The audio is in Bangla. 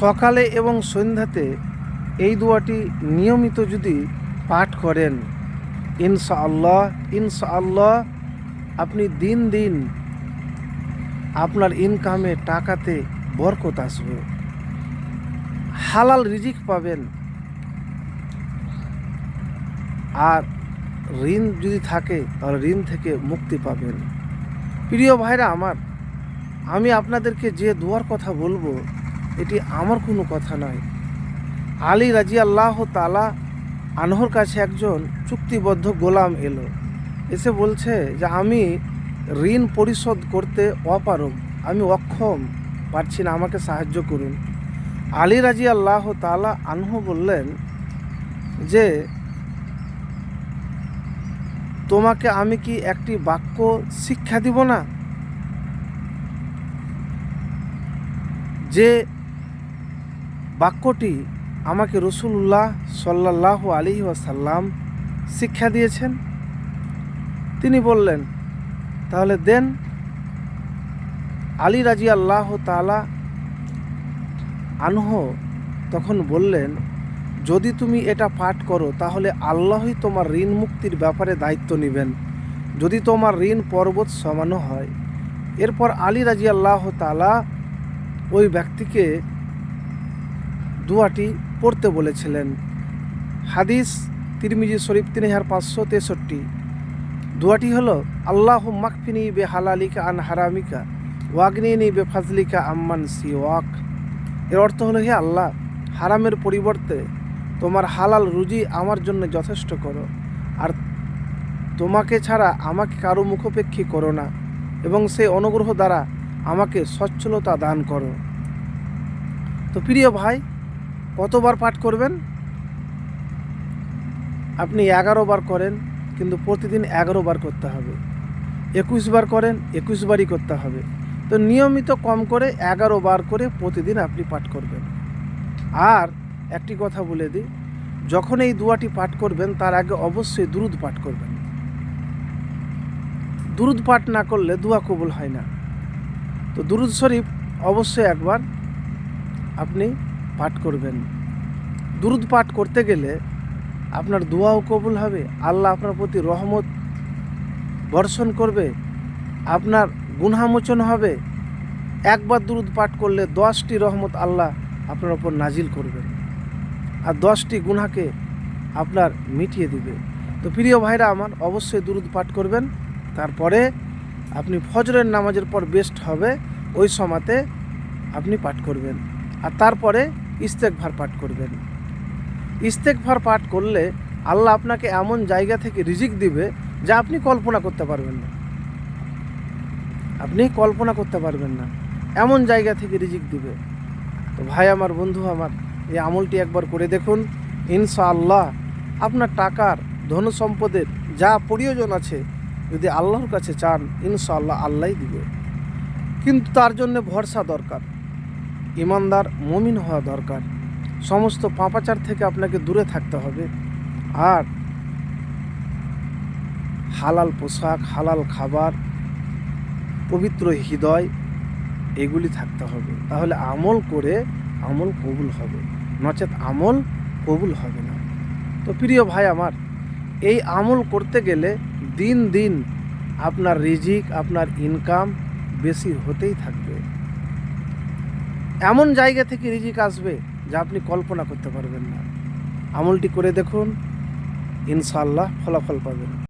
সকালে এবং সন্ধ্যাতে এই দোয়াটি নিয়মিত যদি পাঠ করেন, ইনশাআল্লাহ ইনশাআল্লাহ আপনি দিন দিন আপনার ইনকামে টাকাতে বরকত আসবে। হালাল রিজিক পাবেন। আর ঋণ যদি থাকে, তাহলে ঋণ থেকে মুক্তি পাবেন। প্রিয় ভাইরা আমার, আমি আপনাদেরকে যে দোয়ার কথা বলব এটি আমার কোনো কথা নয়। আলী রাজি আল্লাহ তালা আনহর কাছে একজন চুক্তিবদ্ধ গোলাম এলো। এসে বলছে যে, আমি ঋণ পরিশোধ করতে অপারগ। আমি অক্ষম, পারছি না, আমাকে সাহায্য করুন। আলী রাজি আল্লাহ তালা আনহু বললেন যে, তোমাকে আমি কি একটি বাক্য শিক্ষা দিব না? যে বাক্যটি আমাকে রসুল্লাহ সাল্লাহ আলী ওয়াসাল্লাম শিক্ষা দিয়েছেন। তিনি বললেন, তাহলে দেন, আলী রাজি আল্লাহ তালা আনহ তখন বললেন, যদি তুমি এটা পাঠ করো, তাহলে আল্লাহই তোমার ঋণ মুক্তির ব্যাপারে দায়িত্ব নেবেন। যদি তোমার ঋণ পর্বত সমানো হয়। এরপর আলী রাজি আল্লাহ তালা ওই ব্যক্তিকে দুয়াটি পড়তে বলেছিলেন। হাদিস, তিরমিজি, শরীফ তিন হাজার পাঁচশো তেষট্টি। দুয়াটি হলো, আল্লাহ মাকফিনি বে হালালিকা আন হারামিকা, ওয়াগনিনি বে ফাজলিকা আম্মান সি ওয়াক এর অর্থ হলো, হে আল্লাহ, হারামের পরিবর্তে তোমার হালাল রুজি আমার জন্য যথেষ্ট করো, আর তোমাকে ছাড়া আমাকে কারও মুখোপেক্ষী করো না, এবং সেই অনুগ্রহ দ্বারা আমাকে সচ্ছলতা দান করো। তো প্রিয় ভাই কতবার পাঠ করবেন? আপনি এগারো বার করেন, কিন্তু প্রতিদিন এগারো বার করতে হবে। একুশ বার করেন, একুশ বারই করতে হবে। তো নিয়মিত কম করে এগারো বার করে প্রতিদিন আপনি পাঠ করবেন। আর একটি কথা বলে দিই, যখন এই দুয়াটি পাঠ করবেন, তার আগে অবশ্যই দুরুদ পাঠ করবেন। দুরুদ পাঠ না করলে দুয়া কবুল হয় না। তো দুরুদ শরীফ অবশ্যই একবার আপনি পাঠ করবেন। দুরুদ পাঠ করতে গেলে আপনার দোয়াও কবুল হবে, আল্লাহ আপনার প্রতি রহমত বর্ষণ করবে, আপনার গুনামোচন হবে। একবার দুরুদ পাঠ করলে দশটি রহমত আল্লাহ আপনার ওপর নাজিল করবেন। আর দশটি গুনাকে আপনার মিটিয়ে দিবে। তো প্রিয় ভাইরা আমার, অবশ্যই দুরুদ পাঠ করবেন। তারপরে আপনি ফজরের নামাজের পর বেস্ট হবে, ওই সময়তে আপনি পাঠ করবেন। আর তারপরে ইস্তেকভার পাঠ করবেন। ইস্তেকভার পাঠ করলে আল্লাহ আপনাকে এমন জায়গা থেকে রিজিক দিবে যা আপনি কল্পনা করতে পারবেন না। আপনি কল্পনা করতে পারবেন না। এমন জায়গা থেকে রিজিক দিবে। তো ভাই আমার, বন্ধু আমার, এই আমলটি একবার করে দেখুন। ইনশাআল্লাহ আপনার টাকার ধন সম্পদের যা প্রয়োজন আছে যদি আল্লাহর কাছে চান, ইনশাআল্লাহ আল্লাহই দিবে। কিন্তু তার জন্য ভরসা দরকার। ইমানদার মমিন হওয়া দরকার। সমস্ত পাপাচার থেকে আপনাকে দূরে থাকতে হবে। আর হালাল পোশাক, হালাল খাবার, পবিত্র হৃদয়, এগুলি থাকতে হবে। তাহলে আমল করে আমল কবুল হবে। নচেত আমল কবুল হবে না। তো প্রিয় ভাই আমার, এই আমল করতে গেলে দিন দিন আপনার রিজিক, আপনার ইনকাম বেশি হতেই থাকবে। এমন জায়গা থেকে রিজিক আসবে যা আপনি কল্পনা করতে পারবেন না। আমলটি করে দেখুন ইনশাল্লাহ ফলাফল পাবেন।